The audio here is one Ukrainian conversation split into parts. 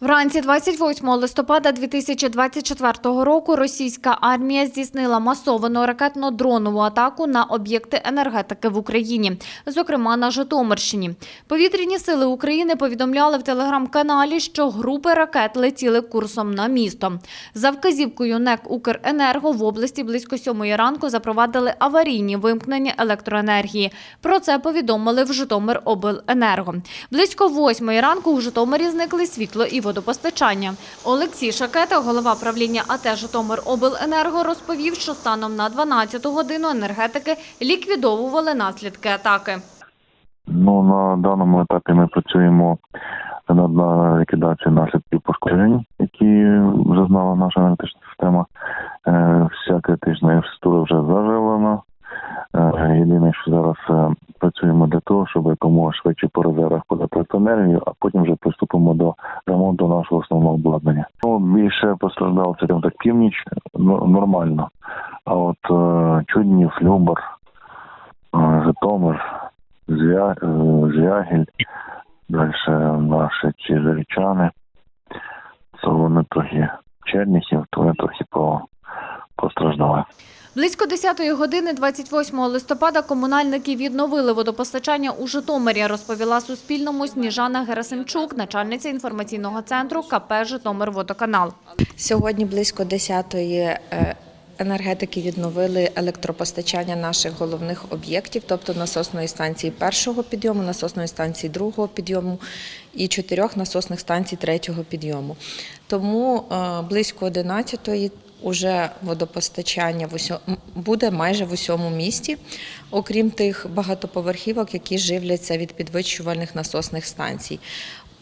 Вранці 28 листопада 2024 року російська армія здійснила масовану ракетно-дронову атаку на об'єкти енергетики в Україні, зокрема на Житомирщині. Повітряні сили України повідомляли в телеграм-каналі, що групи ракет летіли курсом на місто. За вказівкою НЕК «Укренерго» в області близько сьомої ранку запровадили аварійні вимкнення електроенергії. Про це повідомили в Житомиробленерго. Близько восьмої ранку у Житомирі зникли світло і водопостачання. Олексій Шакета, голова правління АТ Житомиробленерго, розповів, що станом на 12 годину енергетики ліквідовували наслідки атаки. Ну на даному етапі ми працюємо над на ліквідацією наслідків пошкоджень, які зазнала наша енергетична система. Е, Вся критична інфраструктура вже заживлена. Е, Єдине, що зараз е, працюємо для того, щоб якомога швидше по резервах електроенергію, а потім вже приступимо до ремонту нашого основного обладнання. Ну, більше постраждав це так північ, ну, нормально. А от е, Чуднів, Любар, е, Житомир, Звя... е, Звягіль, далі наші ці зарічани, то вони трохи Черніхів, то вони трохи по... постраждали. Близько 10 години 28 листопада комунальники відновили водопостачання у Житомирі, розповіла Суспільному Сніжана Герасимчук, начальниця інформаційного центру КП «Житомирводоканал». Сьогодні близько 10-ї е, енергетики відновили електропостачання наших головних об'єктів, тобто насосної станції першого підйому, насосної станції другого підйому і чотирьох насосних станцій третього підйому. Тому е, близько 11-ї Уже водопостачання в усьо- буде майже в усьому місті, окрім тих багатоповерхівок, які живляться від підвищувальних насосних станцій.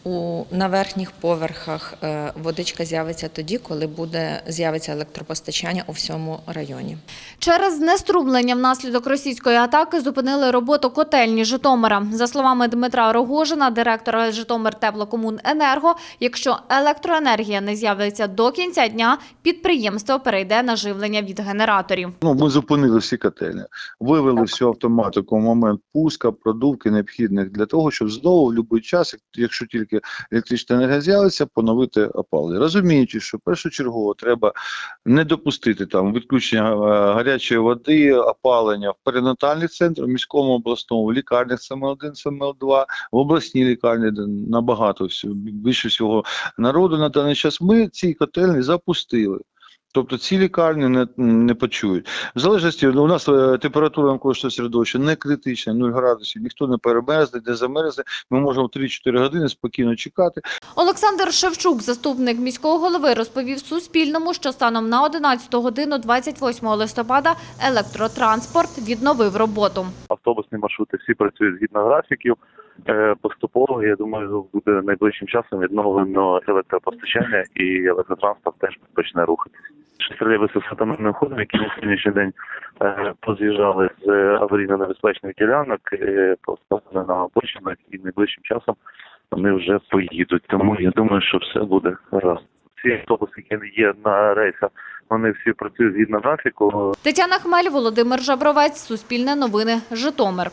У на верхніх поверхах е, водичка з'явиться тоді, коли буде з'явиться електропостачання у всьому районі. Через знеструблення внаслідок російської атаки зупинили роботу котельні Житомира. За словами Дмитра Рогожина, директора Житомир Теплокомуненерго, якщо електроенергія не з'явиться до кінця дня, підприємство перейде на живлення від генераторів. Ну, ми зупинили всі котельні, вивели всю автоматику в момент пуска, продувки необхідних для того, щоб знову в будь-який час, як- якщо тільки електрична енергія з'явиться, поновити опалення. Розуміючи, що першочергово треба не допустити там відключення е, гарячої води, опалення в перинатальних центрах, в міському обласному, в лікарнях саме 1, саме 2, в обласній лікарні, де набагато всього, більше всього народу на даний час. Ми ці котельні запустили. Тобто ці лікарні не, не почують. В залежності ну, у нас е, температура навколишнього середовища не критична, 0 градусів, ніхто не перемерзне, не замерзне. Ми можемо 3-4 години спокійно чекати. Олександр Шевчук, заступник міського голови, розповів Суспільному, що станом на 11 годину 28 листопада електротранспорт відновив роботу. автобусні маршрути всі працюють згідно графіків. Е, Поступово, я думаю, буде найближчим часом відновлено електропостачання і електротранспорт теж почне рухатись. Тролейбуси з автономним ходом, які на сьогоднішній день е, поз'їжджали з аварійно небезпечних ділянок, е, поставили на обочинах і найближчим часом вони вже поїдуть. Тому я думаю, що все буде гаразд. Всі автобуси, які є на рейсах, вони всі працюють згідно графіку. Тетяна Хмель, Володимир Жабровець, Суспільне новини, Житомир.